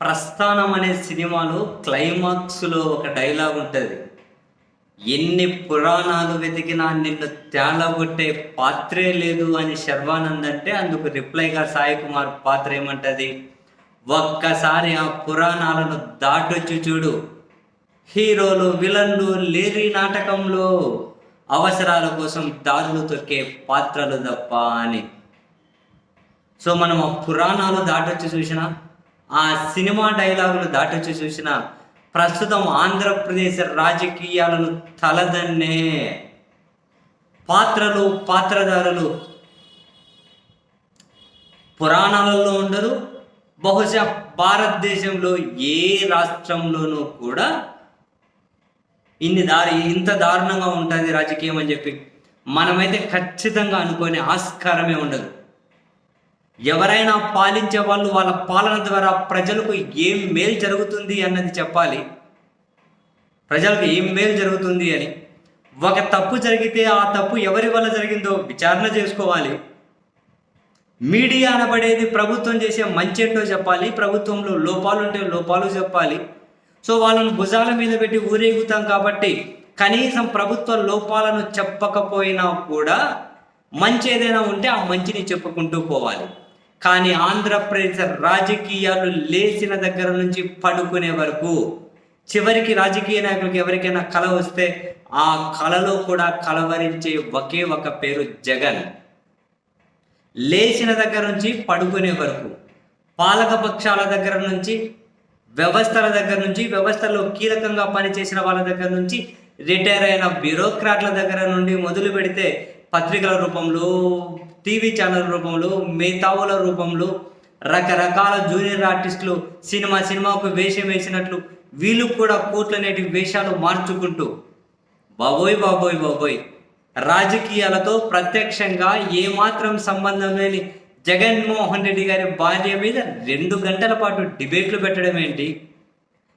ప్రస్థానం అనే సినిమాలో క్లైమాక్స్లో ఒక డైలాగ్ ఉంటుంది. ఎన్ని పురాణాలు వెతికినా నిన్ను తేలగొట్టే పాత్రే లేదు అని శర్వానంద్ అంటే అందుకు రిప్లైగా సాయి కుమార్ పాత్ర ఏమంటుంది? ఒక్కసారి ఆ పురాణాలను దాటొచ్చు చూడు. హీరోలు విలన్లు లేరి నాటకంలో అవసరాల కోసం దారులు తొక్కే పాత్రలు తప్ప అని. సో మనం ఆ పురాణాలు దాటొచ్చి చూసినా ఆ సినిమా డైలాగులు దాటొచ్చి చూసిన ప్రస్తుతం ఆంధ్రప్రదేశ్ రాజకీయాలను తలదన్నే పాత్రలు పాత్రధారులు పురాణాలలో ఉండరు. బహుశా భారతదేశంలో ఏ రాష్ట్రంలోనూ కూడా ఇన్ని దారి ఇంత దారుణంగా ఉంటుంది రాజకీయం అని చెప్పి మనమైతే ఖచ్చితంగా అనుకునే ఆస్కారమే ఉండదు. ఎవరైనా పాలించే వాళ్ళు వాళ్ళ పాలన ద్వారా ప్రజలకు ఏం మేలు జరుగుతుంది అన్నది చెప్పాలి. ప్రజలకు ఏం మేలు జరుగుతుంది అని. ఒక తప్పు జరిగితే ఆ తప్పు ఎవరి వల్ల జరిగిందో విచారణ చేసుకోవాలి. మీడియా అనబడేది ప్రభుత్వం చేసే మంచి ఏంటో చెప్పాలి. ప్రభుత్వంలో లోపాలు ఉంటే లోపాలు చెప్పాలి. సో వాళ్ళను భుజాల మీద పెట్టి ఊరేగుతాం కాబట్టి కనీసం ప్రభుత్వ లోపాలను చెప్పకపోయినా కూడా మంచి ఏదైనా ఉంటే ఆ మంచిని చెప్పుకుంటూ పోవాలి. కానీ ఆంధ్రప్రదేశ్ రాజకీయాలు లేచిన దగ్గర నుంచి పడుకునే వరకు చివరికి రాజకీయ నాయకులకు ఎవరికైనా కళ వస్తే ఆ కళలో కూడా కలవరించే ఒకే ఒక పేరు జగన్. లేచిన దగ్గర నుంచి పడుకునే వరకు పాలక పక్షాల దగ్గర నుంచి వ్యవస్థల దగ్గర నుంచి వ్యవస్థలో కీలకంగా పనిచేసిన వాళ్ళ దగ్గర నుంచి రిటైర్ అయిన బ్యూరోక్రాట్ల దగ్గర నుండి మొదలు పెడితే పత్రికల రూపంలో టీవీ ఛానల్ రూపంలో మేతావుల రూపంలో రకరకాల జూనియర్ ఆర్టిస్టులు సినిమా సినిమాకు వేషం వేసినట్లు వీళ్ళు కూడా కోట్లనేటి వేషాలు మార్చుకుంటూ. బాబోయ్ బాబోయ్ బాబోయ్. రాజకీయాలతో ప్రత్యక్షంగా ఏమాత్రం సంబంధం లేని జగన్మోహన్ రెడ్డి గారి భార్య మీద రెండు గంటల పాటు డిబేట్లు పెట్టడం ఏంటి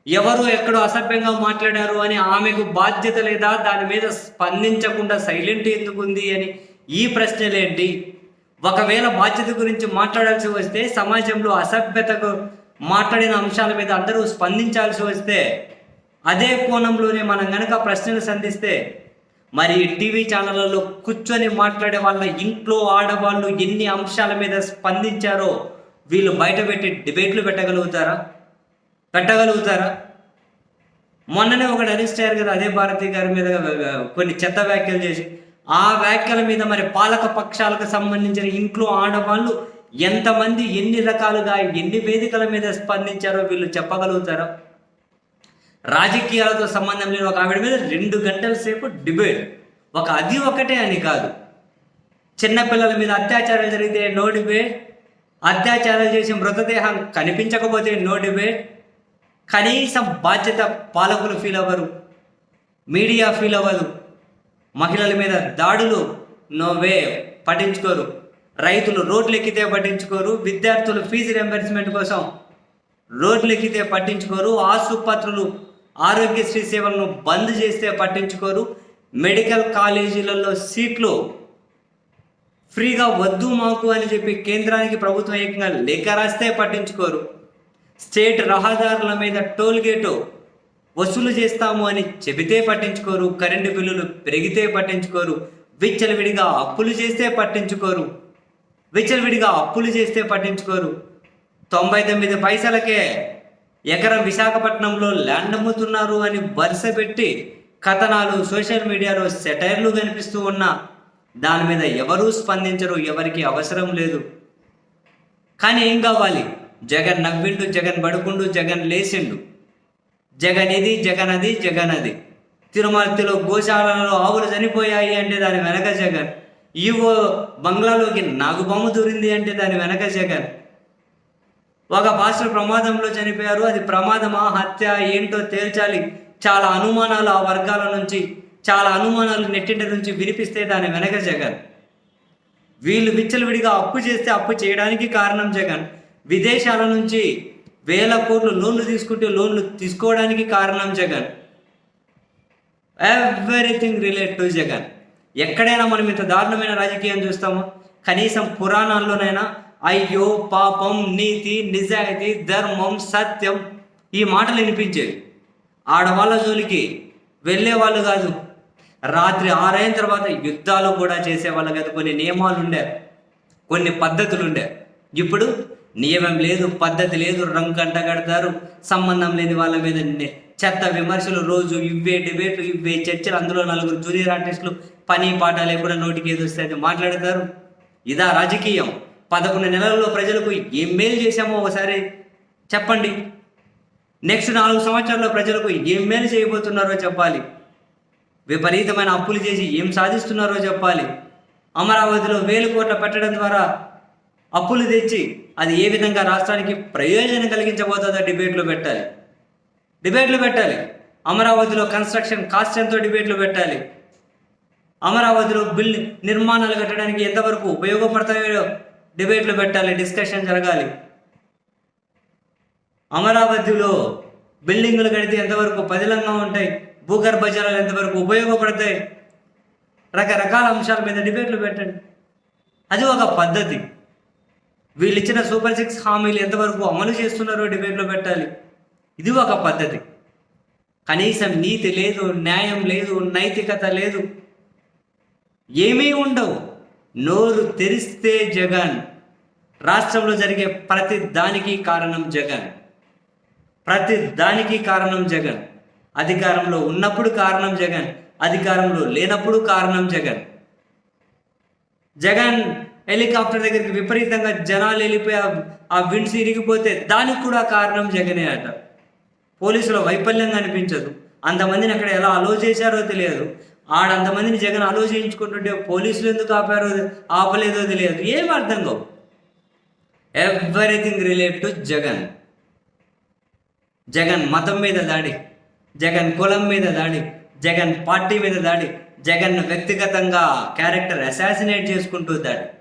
ఎవరు ఎక్కడో అసభ్యంగా మాట్లాడారు అని ఆమెకు బాధ్యత లేదా? దాని మీద స్పందించకుండా సైలెంట్ ఎందుకు ఉంది అని ఈ ప్రశ్నలేంటి ఒకవేళ బాధ్యత గురించి మాట్లాడాల్సి వస్తే సమాజంలో అసభ్యతకు మాట్లాడిన అంశాల మీద అందరూ స్పందించాల్సి వస్తే అదే కోణంలోనే మనం గనక ప్రశ్నలు సంధిస్తే మరి టీవీ ఛానళ్ళలో కూర్చొని మాట్లాడే వాళ్ళ ఇంట్లో ఆడవాళ్ళు ఎన్ని అంశాల మీద స్పందించారో వీళ్ళు బయట పెట్టి డిబేట్లు పెట్టగలుగుతారా? పెట్టగలుగుతారా మొన్ననే ఒకటి అరెస్ట్ అయ్యారు కదా అదే భారతి గారి మీద కొన్ని చెత్త వ్యాఖ్యలు చేసి ఆ వ్యాఖ్యల మీద మరి పాలక పక్షాలకు సంబంధించిన ఇంట్లో ఆడవాళ్ళు ఎంతమంది ఎన్ని రకాలుగా ఎన్ని వేదికల మీద స్పందించారో వీళ్ళు చెప్పగలుగుతారా? రాజకీయాలతో సంబంధం లేని ఒక ఆవిడ మీద రెండు గంటల సేపు డిబేట్. ఒక అది ఒకటే అని కాదు. చిన్నపిల్లల మీద అత్యాచారాలు జరిగితే నో డిబేట్. అత్యాచారాలు చేసి మృతదేహం కనిపించకపోతే నో డిబేట్. కనీసం బాధ్యత పాలకులు ఫీల్ అవ్వరు. మీడియా ఫీల్ అవ్వదు. మహిళల మీద దాడులు నోవే పట్టించుకోరు. రైతులు రోడ్లు ఎక్కితే పట్టించుకోరు. విద్యార్థులు ఫీజు రింబర్స్మెంట్ కోసం రోడ్లు ఎక్కితే పట్టించుకోరు. ఆసుపత్రులు ఆరోగ్యశ్రీ సేవలను బంద్ చేస్తే పట్టించుకోరు. మెడికల్ కాలేజీలలో సీట్లు ఫ్రీగా వద్దు మాకు అని చెప్పి కేంద్రానికి ప్రభుత్వం ఏకంగా లేఖ రాస్తే పట్టించుకోరు. స్టేట్ రహదారుల మీద టోల్ గేటు వసూలు చేస్తాము అని చెబితే పట్టించుకోరు కరెంటు బిల్లులు పెరిగితే పట్టించుకోరు విచ్చలవిడిగా అప్పులు చేస్తే పట్టించుకోరు విచ్చలవిడిగా అప్పులు చేస్తే పట్టించుకోరు. తొంభై తొమ్మిది పైసలకే ఎకరం విశాఖపట్నంలో ల్యాండ్ అమ్ముతున్నారు అని వరుస పెట్టి కథనాలు సోషల్ మీడియాలో సెటైర్లు కనిపిస్తూ ఉన్నా దాని మీద ఎవరూ స్పందించరు ఎవరికి అవసరం లేదు. కానీ ఏం కావాలి? జగన్ నవ్విండు జగన్ పడుకుండు జగన్ లేచిండు. జగన్ ఇది జగన్ అది జగన్ అది తిరుమలతిలో గోశాలలో ఆవులు చనిపోయాయి అంటే దాని వెనక జగన్. ఈవో బంగ్లాలోకి నాగుబొమ్మ దూరింది అంటే దాని వెనక జగన్. ఒక పాస్టర్ ప్రమాదంలో చనిపోయారు. అది ప్రమాదమా హత్య ఏంటో తేల్చాలి. చాలా అనుమానాలు ఆ వర్గాల నుంచి చాలా అనుమానాలు నెట్టింటి నుంచి వినిపిస్తే దాని వెనక జగన్. వీళ్ళు విచ్చలవిడిగా అప్పు చేస్తే అప్పు చేయడానికి కారణం జగన్. విదేశాల నుంచి వేల కోట్లు లోన్లు తీసుకుంటే లోన్లు తీసుకోవడానికి కారణం Jagan. Everything relate to Jagan. ఎక్కడైనా మనం ఇంత దారుణమైన రాజకీయం చూస్తామో? కనీసం పురాణాల్లోనైనా అయ్యో పాపం నీతి నిజాయితీ ధర్మం సత్యం ఈ మాటలు వినిపించేవి. ఆడవాళ్ళ జోలికి వెళ్ళేవాళ్ళు కాదు. రాత్రి ఆరైన తర్వాత యుద్ధాలు కూడా చేసేవాళ్ళు కాదు. కొన్ని నియమాలు ఉండే కొన్ని పద్ధతులు ఉండే. ఇప్పుడు నియమం లేదు పద్ధతి లేదు రంగు కంట కడతారు. సంబంధం లేని వాళ్ళ మీద చెత్త విమర్శలు రోజు ఇవే డిబేట్లు ఇవే చర్చలు. అందులో నలుగురు జూనియర్ ఆర్టిస్టులు పని పాట లేకుండా నోటికి ఏదొస్తాయని అది మాట్లాడతారు. ఇదా రాజకీయం. పదకొండు నెలల్లో ప్రజలకు ఏం మేలు చేశామో ఒకసారి చెప్పండి. నెక్స్ట్ నాలుగు సంవత్సరాల్లో ప్రజలకు ఏం మేలు చేయబోతున్నారో చెప్పాలి. విపరీతమైన అప్పులు చేసి ఏం సాధిస్తున్నారో చెప్పాలి. అమరావతిలో వేలు కోట్ల పెట్టడం ద్వారా అప్పులు తెచ్చి అది ఏ విధంగా రాష్ట్రానికి ప్రయోజనం కలిగించబోతుందో డిబేట్లు పెట్టాలి. డిబేట్లు పెట్టాలి. అమరావతిలో కన్స్ట్రక్షన్ కాస్ట్ ఎంతో డిబేట్లు పెట్టాలి. అమరావతిలో బిల్ నిర్మాణాలు కట్టడానికి ఎంతవరకు ఉపయోగపడతాయో డిబేట్లు పెట్టాలి. డిస్కషన్ జరగాలి. అమరావతిలో బిల్డింగులు కడితే ఎంతవరకు పదిలంగా ఉంటాయి? భూగర్భ జలాలు ఎంతవరకు ఉపయోగపడతాయి? రకరకాల అంశాల మీద డిబేట్లు పెట్టండి. అది ఒక పద్ధతి. వీళ్ళు ఇచ్చిన సూపర్ సిక్స్ హామీలు ఎంతవరకు అమలు చేస్తున్నారో డిబేట్లో పెట్టాలి. ఇది ఒక పద్ధతి. కనీసం నీతి లేదు న్యాయం లేదు నైతికత లేదు. ఏమీ ఉండవు. నోరు తెరిస్తే జగన్. రాష్ట్రంలో జరిగే ప్రతి దానికి కారణం జగన్. ప్రతి దానికి కారణం జగన్. అధికారంలో ఉన్నప్పుడు కారణం జగన్. అధికారంలో లేనప్పుడు కారణం జగన్. జగన్ హెలికాప్టర్ దగ్గరికి విపరీతంగా జనాలు వెళ్ళిపోయి ఆ- విండ్స్ ఇరిగిపోతే దానికి కూడా కారణం జగనే అట. పోలీసుల వైఫల్యం కనిపించదు. అంతమందిని అక్కడ ఎలా అలో చేశారో తెలియదు. ఆడంతమందిని జగన్ అలో చేయించుకుంటుంటే పోలీసులు ఎందుకు ఆపారో ఆపలేదో తెలియదు. ఏం అర్థం కావు. Everything relate to Jagan. Jagan మతం మీద దాడి. జగన్ కులం మీద దాడి. జగన్ పార్టీ మీద దాడి. జగన్ వ్యక్తిగతంగా క్యారెక్టర్ అసాసినేట్ చేసుకుంటూ దాడి.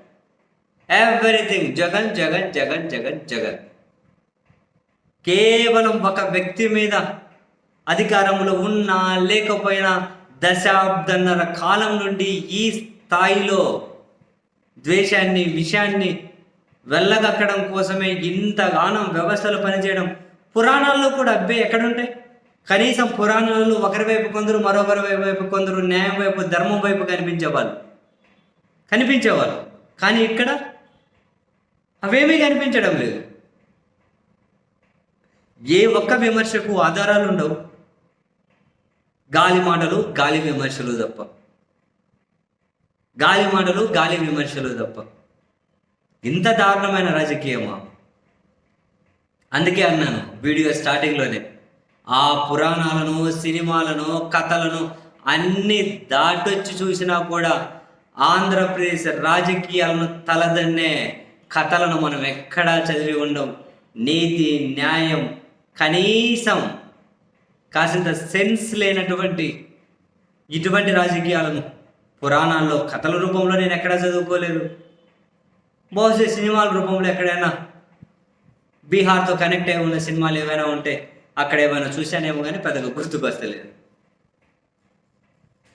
ఎవ్రీథింగ్ జగన్ జగన్ జగన్ జగన్ జగన్. కేవలం ఒక వ్యక్తి మీద అధికారంలో ఉన్నా లేకపోయినా దశాబ్దన్నర కాలం నుండి ఈ స్థాయిలో ద్వేషాన్ని విషయాన్ని వెళ్ళగక్కడం కోసమే ఇంతగానం వ్యవస్థలు పనిచేయడం. పురాణాల్లో కూడా అబ్బే ఎక్కడుంటాయి? కనీసం పురాణాలలో ఒకరి వైపు కొందరు మరొకరి వైపు వైపు కొందరు న్యాయం వైపు ధర్మం వైపు కనిపించేవాళ్ళు. కనిపించేవాళ్ళు. కానీ ఇక్కడ అవేమీ కనిపించడం లేదు. ఏ ఒక్క విమర్శకు ఆధారాలు ఉండవు. గాలి మాటలు గాలి విమర్శలు తప్ప. గాలి మాటలు గాలి విమర్శలు తప్ప. ఇంత దారుణమైన రాజకీయమా? అందుకే అన్నాను వీడియో స్టార్టింగ్లోనే. ఆ పురాణాలను సినిమాలను కథలను అన్ని దాటొచ్చి చూసినా కూడా ఆంధ్రప్రదేశ్ రాజకీయాలను తలదన్నే కథలను మనం ఎక్కడా చదివి ఉండం? నీతి న్యాయం కనీసం కాసింత సెన్స్ లేనటువంటి ఇటువంటి రాజకీయాలను పురాణాల్లో కథల రూపంలో నేను ఎక్కడా చదువుకోలేదు? బహుశా సినిమాల రూపంలో ఎక్కడైనా బీహార్తో కనెక్ట్ అయి ఉన్న సినిమాలు ఏమైనా ఉంటే అక్కడ ఏమైనా చూశానేమో కానీ పెద్దగా గుర్తుకు వస్తలేదు